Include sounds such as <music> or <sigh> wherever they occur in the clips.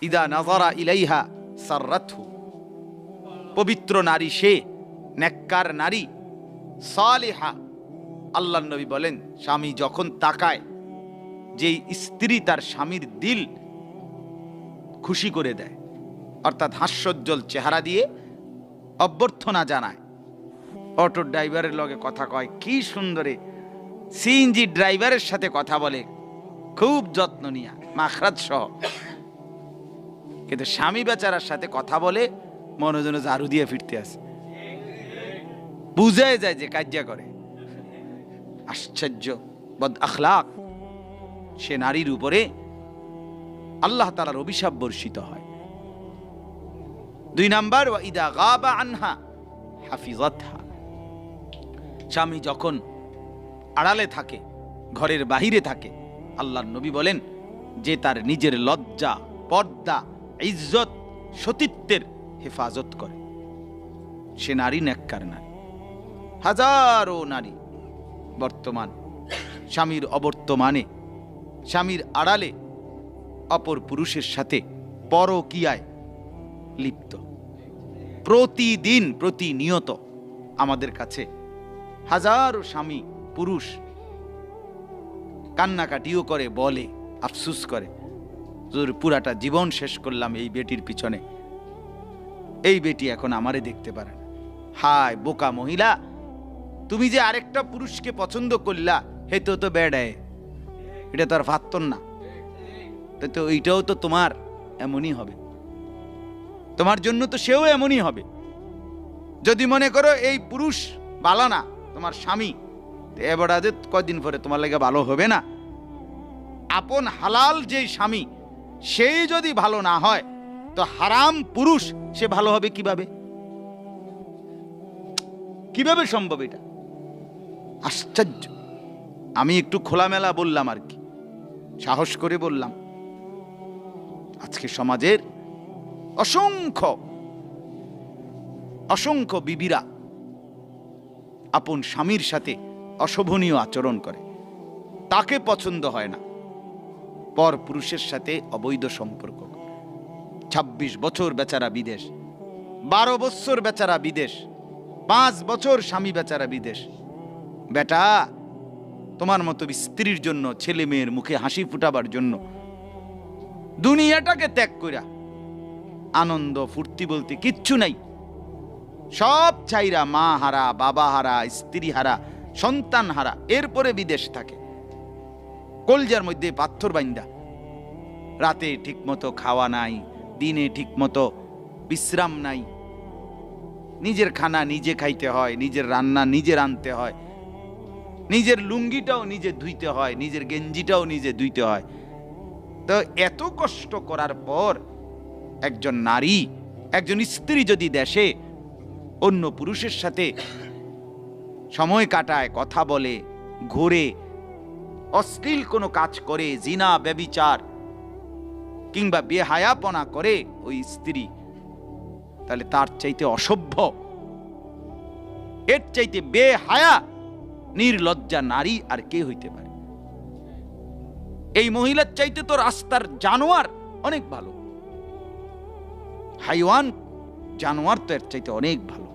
ইদা নাজারা ইলাইহা সাররাতহু। পবিত্র নারী সে, নেককার নারী, সালেহা। আল্লাহ নবী বলেন, স্বামী যখন তাকায়, যেই স্ত্রী তার স্বামীর দিল খুশি করে দেয়, অর্থাৎ হাস্যোজ্জ্বল চেহারা দিয়ে অভ্যর্থনা জানায়। অটো ড্রাইভারের লগে কথা কয়, কি সুন্দরে। সিএনজি ড্রাইভারের সাথে কথা বলে। খুব যত্ন নিয়া মাখরাত সহ। কিন্তু স্বামী বেচারার সাথে কথা বলে মনোজন ঝাড়ু দিয়ে ফিরতে আসে। বুঝাই যায় যে কার্যা করে। আশ্চর্য, বদ আখলাক। সে নারীর উপরে আল্লাহ তালার অভিশাপ বর্ষিত হয়। দুই নাম্বার ইদা গাবা আনহা হাফিজাতহা। স্বামী যখন আড়ালে থাকে, ঘরের বাহিরে থাকে, আল্লাহর নবী বলেন, যে তার নিজের লজ্জা, পর্দা ইজ্জত সতীত্বের হেফাজত করে। সে নারী নেককার নারী। হাজারো নারী বর্তমান স্বামীর অবর্তমানে, স্বামীর আড়ালে অপর পুরুষের সাথে পরকিয়ায় লিপ্ত। প্রতিদিন, প্রতিনিয়ত আমাদের কাছে হাজারো স্বামী পুরুষ কান্নাকাটিও করে, বলে, আফসুস করে। তোর পুরাটা জীবন শেষ করলাম এই বেটির পিছনে। এই বেটি এখন আমারে দেখতে পারে না। হায়, বোকা মহিলা, তুমি যে আরেকটা পুরুষকে পছন্দ করলা, হে তো তো বেড়ায়। এটা তো আর না। তো এইটাও তো তোমার এমনই হবে। তোমার জন্য তো সেও এমনই হবে। যদি মনে করো এই পুরুষ বালা না, তোমার স্বামী এবার যে কদিন পরে তোমার লাগে ভালো হবে না। আপন হালাল যেই স্বামী সেই যদি ভালো না হয়, তো হারাম পুরুষ সে ভালো হবে কীভাবে? কীভাবে সম্ভব এটা? আশ্চর্য। আমি একটু খোলামেলা বললাম আর কি। সাহস করে বললাম, আজকে সমাজের অসংখ্য অসংখ্য বিবিরা আপন স্বামীর সাথে অশোভনীয় আচরণ করে। তাকে পছন্দ হয় না। পর পুরুষের সাথে অবৈধ সম্পর্ক। ছাব্বিশ বছর বেচারা বিদেশ। বারো বছর বেচারা বিদেশ। পাঁচ বছর স্বামী বেচারা বিদেশ। বেটা, তোমার মতো স্ত্রীর জন্য ছেলে মেয়ের মুখে হাসি ফুটাবার জন্য দুনিয়াটাকে ত্যাগ কইরা আনন্দ, ফুর্তি বলতে কিচ্ছু নাই। সব চাইরা মা হারা, বাবা হারা, স্ত্রী হারা, সন্তান হারা, এরপরে বিদেশ থাকে। কলজার মধ্যে পাথর বাইন্দা। রাতে ঠিকমতো খাওয়া নাই, দিনে ঠিকমতো বিশ্রাম নাই। নিজের খানা নিজে খাইতে হয়, নিজের রান্না নিজে রানতে হয়। নিজের লুঙ্গিটাও নিজে ধুইতে হয়, নিজের গেঞ্জিটাও নিজে ধুইতে হয়। তো এত কষ্ট করার পর একজন নারী, একজন স্ত্রী যদি দেশে অন্য পুরুষের সাথে সময় কাটায়, কথা বলে, ঘোরে অশ্লীল কোনো কাজ করে, জিনা, ব্যবিচার, কিংবা বেহায়াপনা করে ওই স্ত্রী, তাহলে তার চাইতে অসভ্য। এর চাইতে বেহায়া, নির্লজ্জা নারী আর কে হইতে পারে? এই মহিলার চাইতে তো রাস্তার জানোয়ার অনেক ভালো। হাইওয়ান জানোয়ার তো এর চাইতে অনেক ভালো।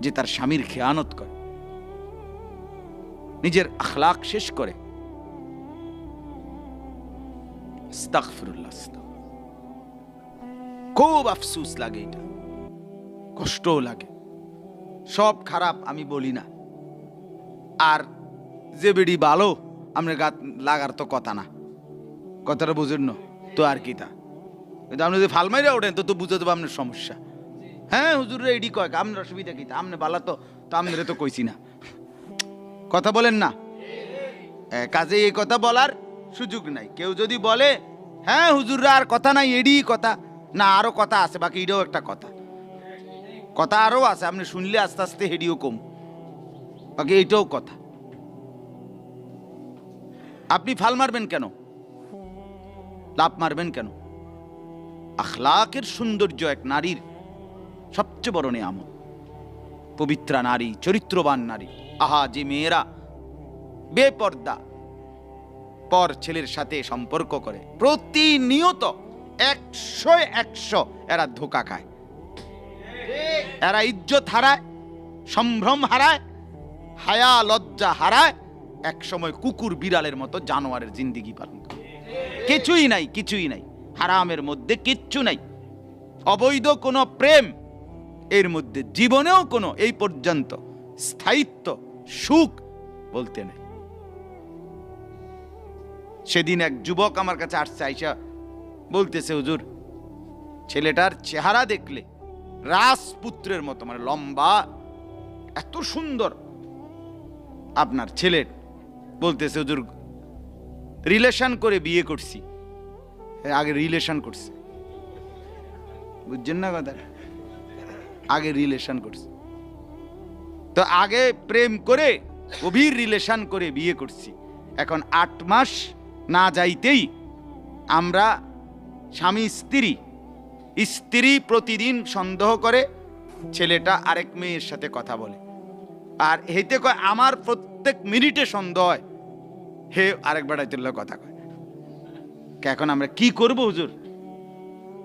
যে তার স্বামীর খেয়ানত করে। নিজের আখলাক শেষ করে। খুব আফসুস লাগে এটা। কষ্টও লাগে। সব খারাপ আমি বলি না। আর যে বেড়ি ভালো আপনার গাত লাগার তো কথা না। কথাটা বুঝেন না, তো আর কি তা? কিন্তু আপনি যদি ফালমাইরা ওঠেন, তো তো বুঝে দেবো আপনার সমস্যা। হ্যাঁ হুজুর এডি কয়, আপনার অসুবিধা কি তা? আপনি বালা তো তো আপনারে তো কইছি না। কথা বলেন না। কাজে এই কথা বলার সুযোগ নাই। কেউ যদি বলে হ্যাঁ হুজুররা আর কথা নাই, এডি কথা। না, আরও কথা আছে, বাকি এটাও একটা কথা। কথা আরও আছে, আপনি শুনলে আস্তে আস্তে হেডিও কম। বাকি এটাও কথা। আপনি ফাল মারবেন কেন? লাভ মারবেন কেন? আখলাকের সৌন্দর্য এক নারীর সবচেয়ে বড় নিয়ামত। পবিত্রা নারী, চরিত্রবান নারী। আহা যে মেয়েরা, বেপর্দা। পর ছেলের সাথে সম্পর্ক করে। প্রতিনিয়ত একশো একশো এরা ধোকা খায়। এরা ইজ্জত হারায়, সম্ভ্রম হারায়, হায়া লজ্জা হারায় এক সময় কুকুর বিড়ালের মতো জানোয়ারের জিন্দিগি পালন করে। কিছুই নাই কিছুই নাই। হারামের মধ্যে কিচ্ছু নাই। অবৈধ কোনো প্রেম, এর মধ্যে জীবনেও কোনো, এই পর্যন্ত স্থায়িত্ব সুখ বলতে নেই। সেদিন এক যুবক আমার কাছে আসছে, আইসা বলতেছে, হুজুর, ছেলেটার চেহারা দেখলে রাজপুত্রের মতো মানে লম্বা, এত সুন্দর। আপনার ছেলের বলতেছে, হুজুর রিলেশন করে বিয়ে করছি। আগে রিলেশন করছে। বুঝছেন না কথা আগে রিলেশন করছে। তো আগে প্রেম করে, গভীর রিলেশন করে বিয়ে করছি। এখন আট মাস না যাইতেই আমরা স্বামী, স্ত্রী। স্ত্রী প্রতিদিন সন্দেহ করে, ছেলেটা আরেক মেয়ের সাথে কথা বলে। আর হেতে কয়, আমার প্রত্যেক মিনিটে সন্দেহ হয়। হে, আরেক বেড়াইতুল্লাহ কথা কয়। এখন আমরা কি করব হুজুর?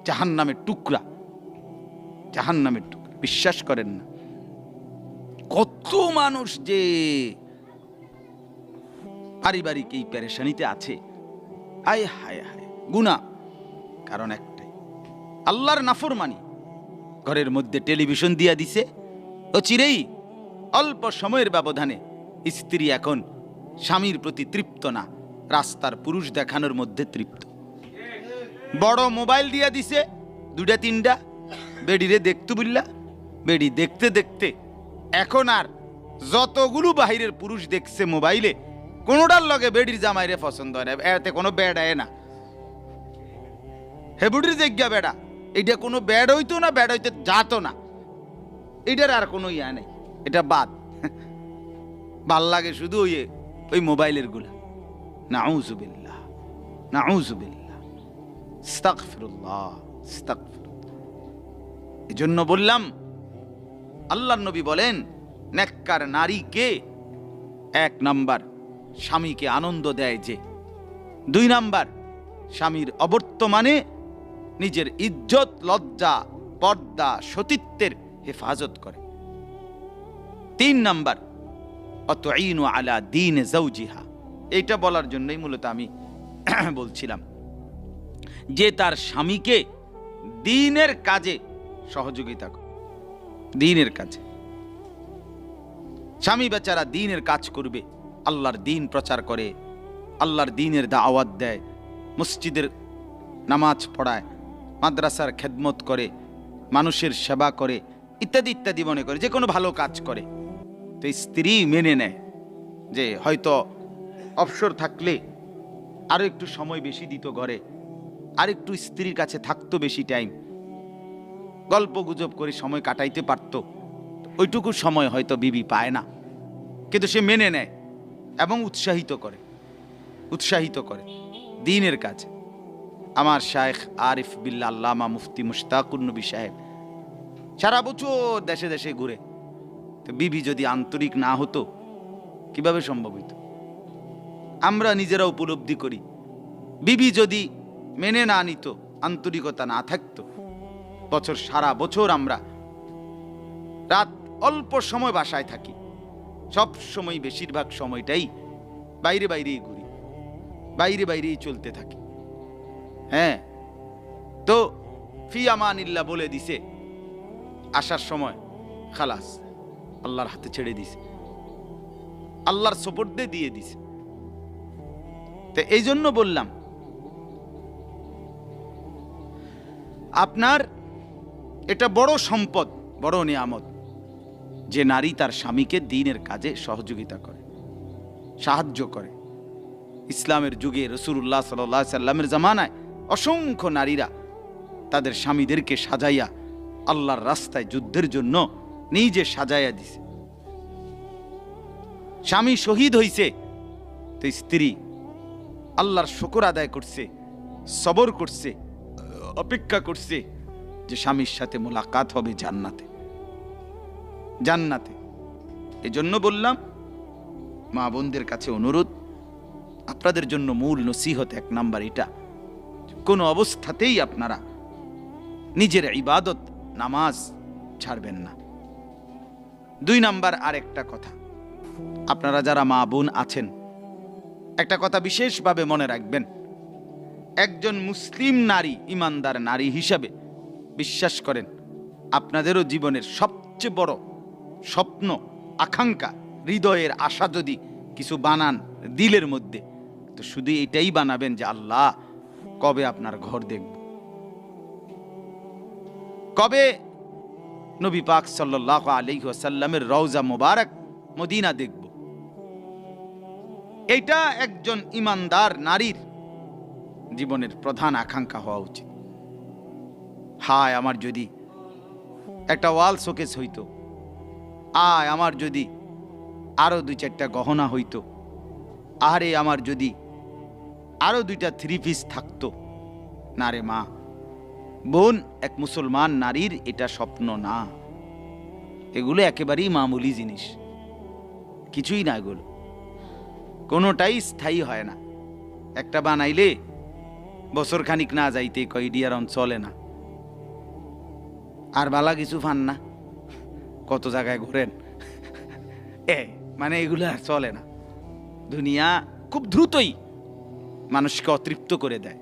জাহান নামের টুকরা। জাহান নামের টুকরা। বিশ্বাস করেন না। কত মানুষ যে পারিবারিক এই প্যারেশানিতে আছে। আয় হায় হায়। গুণা কারণ একটাই। আল্লাহর নাফরমানি। ঘরের মধ্যে টেলিভিশন দিয়া দিছে। ও চিরেই অল্প সময়ের ব্যবধানে স্ত্রী এখন স্বামীর প্রতি তৃপ্ত না। রাস্তার পুরুষ দেখানোর মধ্যে তৃপ্ত। বড় মোবাইল দিয়া দিছে। দুটা তিনটা। বেডিরে দেখতে বুঝলা বেডি দেখতে দেখতে এখন আর যতগুলো বাহিরের পুরুষ দেখছে মোবাইলে, কোনোটার লগে বেডির জামাইরে পছন্দ হয় না। এতে কোনো ব্যাড আয় না। হেবুডির জিজ্ঞা বেড়া এটা কোনো ব্যাড হইতো না, ব্যাড হইতে যাত না। এটার আর কোনো ইয়া নেই। এটা বাদ। ভালো লাগে শুধু ওই ওই মোবাইলেরগুলা। এজন্য বললাম আল্লাহর নবী বলেন, নেককার নারীকে এক নাম্বার স্বামীকে আনন্দ দেয় যে, দুই নাম্বার স্বামীর অবর্তমানে নিজের ইজ্জত, লজ্জা, পর্দা, সতীত্বের হেফাজত করে। তিন নাম্বার অত আলা দিন জৌজিহা এইটা বলার জন্যই মূলত আমি <clears throat> বলছিলাম যে, তার স্বামীকে দিনের কাজে সহযোগিতা করে। দিনের কাজে। স্বামী বেচারা দিনের কাজ করবে, আল্লাহর দিন প্রচার করে, আল্লাহর দিনের দাওয়াত দেয়, মসজিদের নামাজ পড়ায়, মাদ্রাসার খেদমত করে, মানুষের সেবা করে, ইত্যাদি ইত্যাদি মনে করে, যে কোনো ভালো কাজ করে। তো স্ত্রী মেনে নেয় যে হয়তো অবসর থাকলে আরও একটু সময় বেশি দিত ঘরে আর একটু স্ত্রীর কাছে থাকতো বেশি টাইম গল্প গুজব করে সময় কাটাইতে পারত। ওইটুকু সময় হয়তো বিবি পায় না। কিন্তু সে মেনে নেয় এবং উৎসাহিত করে। উৎসাহিত করে দিনের কাছে আমার শায়েখ আরিফ বিল্লা আল্লামা মুফতি মুশতাকুর নবী সাহেব সারা বছর দেশে দেশে ঘুরে। তো বিবি যদি আন্তরিক না হতো, কীভাবে সম্ভব হইতো? আমরা নিজেরা উপলব্ধি করি, বিবি যদি মেনে না নিত, আন্তরিকতা না থাকতো বছর, সারা বছর আমরা রাত অল্প সময় বাসায় থাকি। সব সময় বেশিরভাগ সময়টাই বাইরে বাইরেই ঘুরি, বাইরে বাইরেই চলতে থাকি। হ্যাঁ তো ফি আমানিল্লাহ বলে দিছে, আসার সময় খালাস, আল্লাহর হাতে ছেড়ে দিছে, আল্লাহর সপর্দে দিয়ে দিছে। তো এই জন্য বললাম, আপনার এটা বড় সম্পদ, বড় নিয়ামত। যে নারী তার স্বামীকে দিনের কাজে সহযোগিতা করে, সাহায্য করে। ইসলামের যুগে রসুল্লাহ সাল্লাহ সাল্লামের জামানায় অসংখ্য নারীরা তাদের স্বামীদেরকে সাজাইয়া আল্লাহর রাস্তায় যুদ্ধের জন্য নিজে সাজাইয়া দিছে। স্বামী শহীদ হইছে, তো স্ত্রী আল্লাহর শকর আদায় করছে, সবর করছে, অপেক্ষা করছে। যে স্বামীর সাথে মোলাকাত হবে জান্নাতে। জান্নাতে। এজন্য বললাম, মা বোনদের কাছে অনুরোধ, আপনাদের জন্য মূল নসিহত এক নাম্বার এটা, কোনো অবস্থাতেই আপনারা নিজের ইবাদত, নামাজ ছাড়বেন না। দুই নাম্বার আরেকটা কথা, আপনারা যারা মা বোন আছেন, একটা কথা বিশেষভাবে মনে রাখবেন, একজন মুসলিম নারী, ইমানদার নারী হিসাবে বিশ্বাস করেন, আপনাদেরও জীবনের সবচেয়ে বড় স্বপ্ন, আকাঙ্ক্ষা, হৃদয়ের আশা যদি কিছু বানান দিলের মধ্যে, তো শুধু এটাই বানাবেন যে আল্লাহ কবে আপনার ঘর দেখব। কবে নবী পাক সাল্লাহ আলী ওয়াসাল্লামের রওজা মোবারক মদিনা দেখব। এটা একজন ইমানদার নারীর জীবনের প্রধান আকাঙ্ক্ষা হওয়া উচিত। হায় আমার যদি। একটা ওয়াল শোকেস হইতো। আয় আমার যদি আরও দুই চারটা গহনা হইতো। আরে আমার যদি আরও দুইটা থ্রি পিস থাকতো। না রে মা, বোন, এক মুসলমান নারীর এটা স্বপ্ন না। এগুলো একেবারেই মামুলি জিনিস। কিছুই না এগুলো। কোনোটাই স্থায়ী হয় না। একটা বানাইলে বছর খানিক না যাইতে কয় ডিয়ারন চলে না। আর বালা কিছু ফান না। কত জায়গায় ঘোরেন। এ মানে এগুলো আর চলে না। দুনিয়া খুব দ্রুতই মানুষকে অতৃপ্ত করে দেয়।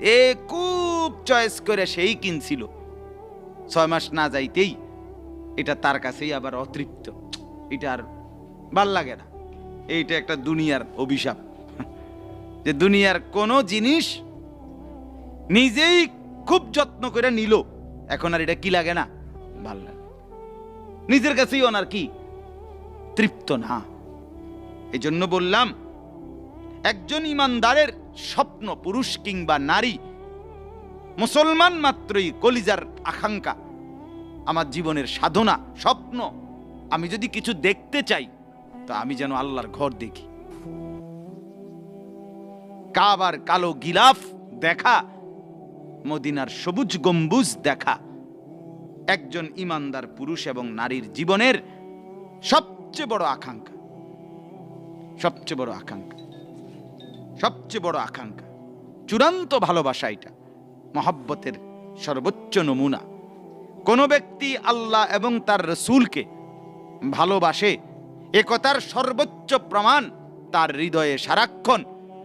এ খুব চয়েস করে সেই কিনছিল। ছয় মাস না যাইতেই এটা তার কাছেই আবার অতৃপ্ত। এটা আর ভালো লাগে না। এইটা একটা দুনিয়ার অভিশাপ। যে দুনিয়ার কোনো জিনিস নিজেই খুব যত্ন করে নিল। এখন আর এটা কি লাগে না? ভালো লাগে। নিজের কাছেই ওনার কি? তৃপ্ত না। এই জন্য বললাম, একজন ইমানদারের স্বপ্ন পুরুষ কিংবা নারী, মুসলমান মাত্রই কলিজার আকাঙ্ক্ষা, আমার জীবনের সাধনা, স্বপ্ন, আমি যদি কিছু দেখতে চাই, তো আমি যেন আল্লাহর ঘর দেখি। কাবার কালো গিলাফ দেখা মদিনার সবুজ গম্বুজ দেখা। একজন ইমানদার পুরুষ এবং নারীর জীবনের সবচেয়ে বড় আকাঙ্ক্ষা। সবচেয়ে বড় আকাঙ্ক্ষা। সবচেয়ে বড় আকাঙ্ক্ষা। চূড়ান্ত ভালোবাসা এটা। মহাব্বতের সর্বোচ্চ নমুনা। কোন ব্যক্তি আল্লাহ এবং তার রসুলকে ভালোবাসে একতার সর্বোচ্চ প্রমাণ তার হৃদয়ে সারাক্ষণ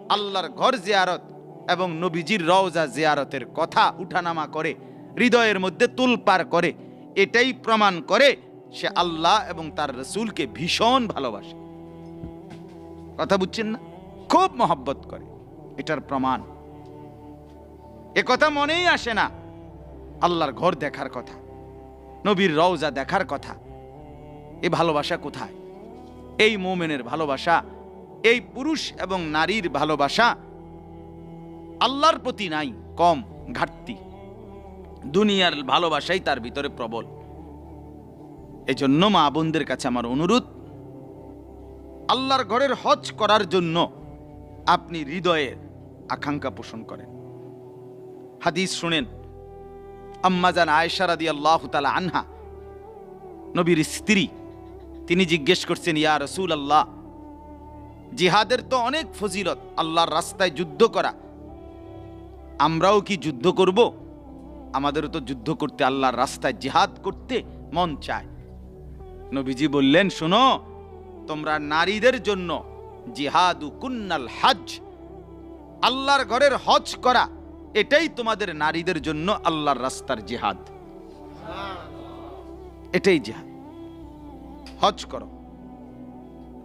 আল্লাহর ঘর জিয়ারত এবং নবীজির রওজা জিয়ারতের কথা উঠানামা করে, হৃদয়ের মধ্যে তুলপার করে, এটাই প্রমাণ করে সে আল্লাহ এবং তার রসুলকে ভীষণ ভালোবাসে। কথা বুঝছেন না? খুব মহব্বত করে, এটার প্রমাণ। এ কথা মনেই আসে না, আল্লাহর ঘর দেখার কথা, নবীর রওজা দেখার কথা, এ ভালোবাসা কোথায়? এই মোমেনের ভালোবাসা, এই পুরুষ এবং নারীর ভালোবাসা আল্লাহর প্রতি নাই, কম, ঘাটতি। দুনিয়ার ভালোবাসাই তার ভিতরে প্রবল। এজন্য মা বোনদের কাছে আমার অনুরোধ, আল্লাহর ঘরের হজ করার জন্য আপনি হৃদয়ে আকাঙ্ক্ষা পোষণ করেন। হাদিস শুনেন আম্মাজান আয়েশা রাদি আল্লাহ তালা আনহা, নবীর স্ত্রী, তিনি জিজ্ঞেস করছেন, ইয়া রসুল আল্লাহ জিহাদের তো অনেক ফজিলত, আল্লাহর রাস্তায় যুদ্ধ করা আমরাও কি যুদ্ধ করব? আমাদেরও তো যুদ্ধ করতে আল্লাহর রাস্তায় জিহাদ করতে মন চায়। নবীজি বললেন, শোনো, তোমরা নারীদের জন্য জিহাদু কুন্নাল হজ, আল্লাহর ঘরের হজ করা, এটাই তোমাদের নারীদের জন্য আল্লাহর রাস্তার জিহাদ। এটাই জিহাদ। হজ করো।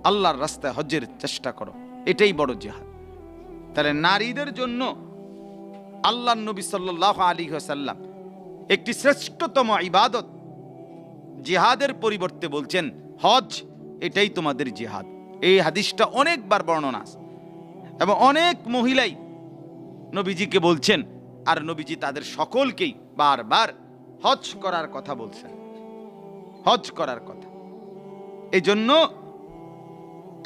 আল্লাহর রাস্তায় হজের চেষ্টা করো। এটাই বড় জিহাদ। তাহলে নারীদের জন্য আল্লাহ নবী সাল্লাহ আলী সাল্লাম একটি শ্রেষ্ঠতম ইবাদত জিহাদের পরিবর্তে বলছেন, হজ এটাই তোমাদের জিহাদ। এই হাদিসটা অনেকবার বর্ণনা এবং অনেক মহিলাই নবীজিকে বলছেন, আর নবীজি তাদের সকলকেই বারবার হজ করার কথা বলছেন। হজ করার কথা। এই জন্য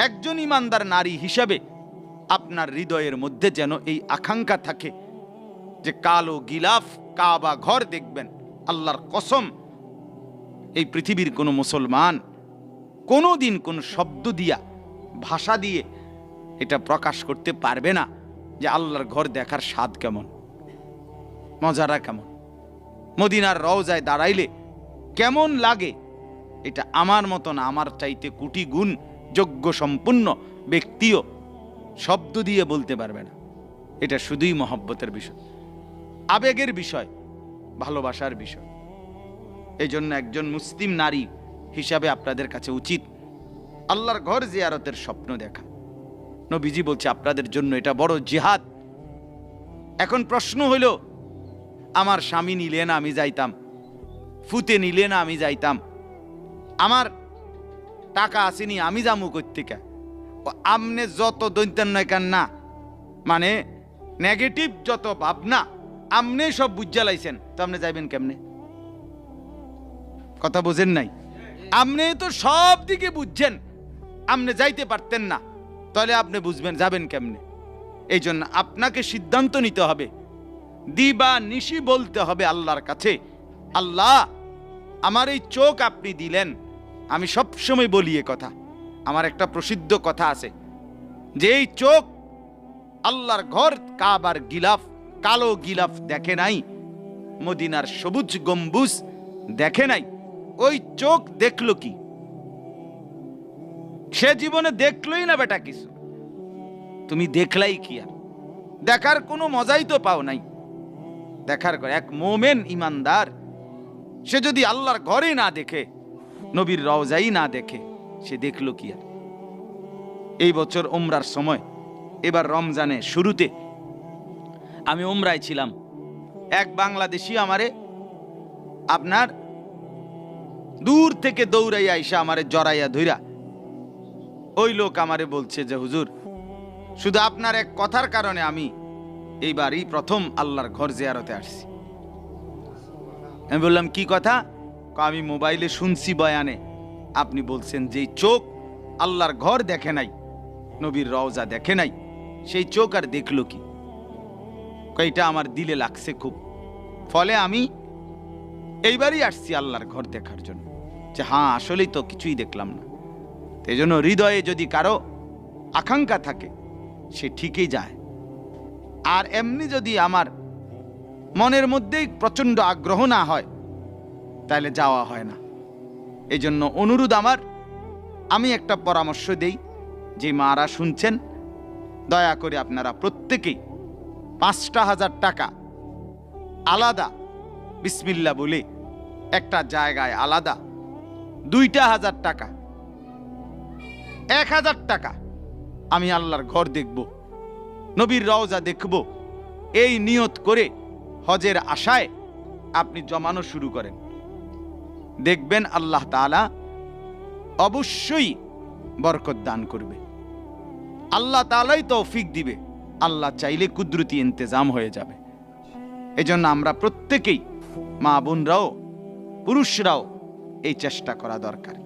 একজন ইমানদার নারী হিসাবে আপনার হৃদয়ের মধ্যে যেন এই আকাঙ্ক্ষা থাকে যে কালো গিলাফ কাবা ঘর দেখবেন, আল্লাহর কসম, এই পৃথিবীর কোনো মুসলমান কোনো দিন কোন শব্দ দিয়া, ভাষা দিয়ে এটা প্রকাশ করতে পারবে না যে আল্লাহর ঘর দেখার স্বাদ কেমন মজারা কেমন। মদিনার রওজায় দাঁড়াইলে কেমন লাগে, এটা আমার মতন আমার চাইতে কোটি গুণ যোগ্য সম্পূর্ণ ব্যক্তিও শব্দ দিয়ে বলতে পারবে না। এটা শুধুই মহব্বতের বিষয়। আবেগের বিষয়, ভালোবাসার বিষয়। এই জন্য একজন মুসলিম নারী হিসাবে আপনাদের কাছে উচিত আল্লাহর ঘর জিয়ারতের স্বপ্ন দেখা। নবীজি বলছে, আপনাদের জন্য এটা বড় জিহাদ। এখন প্রশ্ন হইল, আমার স্বামী নিলে না আমি যাইতাম? ফুতে নিলে না আমি যাইতাম? আমার টাকা আসেনি, আমি যামু কর্তিকা আমনে যত দৈন্তান নয় কেন না মানে নেগেটিভ যত ভাবনা আমনে সব বুঝা লাইছেন। তো আপনি যাইবেন কেমনে? কথা বোঝেন নাই? আপনি তো সব দিকে বুঝছেন। আপনি যাইতে পারতেন না। তাহলে আপনি বুঝবেন, যাবেন কেমনে? এই জন্য আপনাকে সিদ্ধান্ত নিতে হবে। দিবা নিশি বলতে হবে আল্লাহর কাছে। আল্লাহ, আমার এই চোখ আপনি দিলেন। আমি সব সময় বলি এ কথা। আমার একটা প্রসিদ্ধ কথা আছে। যে এই চোখ আল্লাহর ঘর কাবার গিলাফ কালো গিলাফ দেখে নাই, মদিনার সবুজ গম্বুজ দেখে নাই, ওই চোখ দেখল কি? সে জীবনে দেখলোই না বেটা কিছু। তুমি দেখলাই কি আর? দেখার কোনো মজাই তো পাও নাই। দেখার এক মোমেন ইমানদার, সে যদি আল্লাহর ঘরে না দেখে, নবীর রওজাই না দেখে, সে দেখল কি আর? এই বছর ওমরার সময়, এবার রমজানে শুরুতে আমি ওমরায় ছিলাম। এক বাংলাদেশি আমারে আপনার দূর থেকে দৌড়াইয়া আইসা আমারে জড়াইয়া ধইরা ওই লোক আমারে বলছে যে হুজুর শুধু আপনার এক কথার কারণে আমি এইবারই প্রথম আল্লাহর ঘর জিয়ারতে আসছি। আমি বললাম কি কথা? আমি মোবাইলে শুনছি বয়ানে। আপনি বলছেন যে চোখ আল্লাহর ঘর দেখে নাই নবীর রওজা দেখে নাই সেই চোখ আর দেখল ক, এটা আমার দিলে লাগছে খুব। ফলে আমি এইবারই আসছি আল্লাহর ঘর দেখার জন্য। যে হ্যাঁ আসলেই তো কিছুই দেখলাম না। এই জন্য হৃদয়ে যদি কারও আকাঙ্ক্ষা থাকে, সে ঠিকই যায়। আর এমনি যদি আমার মনের মধ্যেই প্রচণ্ড আগ্রহ না হয়, তাহলে যাওয়া হয় না। এই জন্য অনুরোধ আমার, আমি একটা পরামর্শ দেই। যে মারা শুনছেন, দয়া করে আপনারা প্রত্যেকেই পাঁচটা হাজার টাকা। আলাদা। বিসমিল্লা বলে। একটা জায়গায় আলাদা। দুইটা হাজার টাকা। এক হাজার টাকা। আমি আল্লাহর ঘর দেখব। নবীর রওজা দেখব। এই নিয়ত করে হজের আশায় আপনি জমানো শুরু করেন। দেখবেন আল্লাহ তাআলা অবশ্যই বরকত দান করবে। আল্লাহ তাআলাই তৌফিক দিবে। আল্লাহ চাইলে কুদরতি ইন্তজাম হয়ে যাবে। এজন্য আমরা প্রত্যেকেই মা বোনরাও, পুরুষরাও এই চেষ্টা করা দরকার।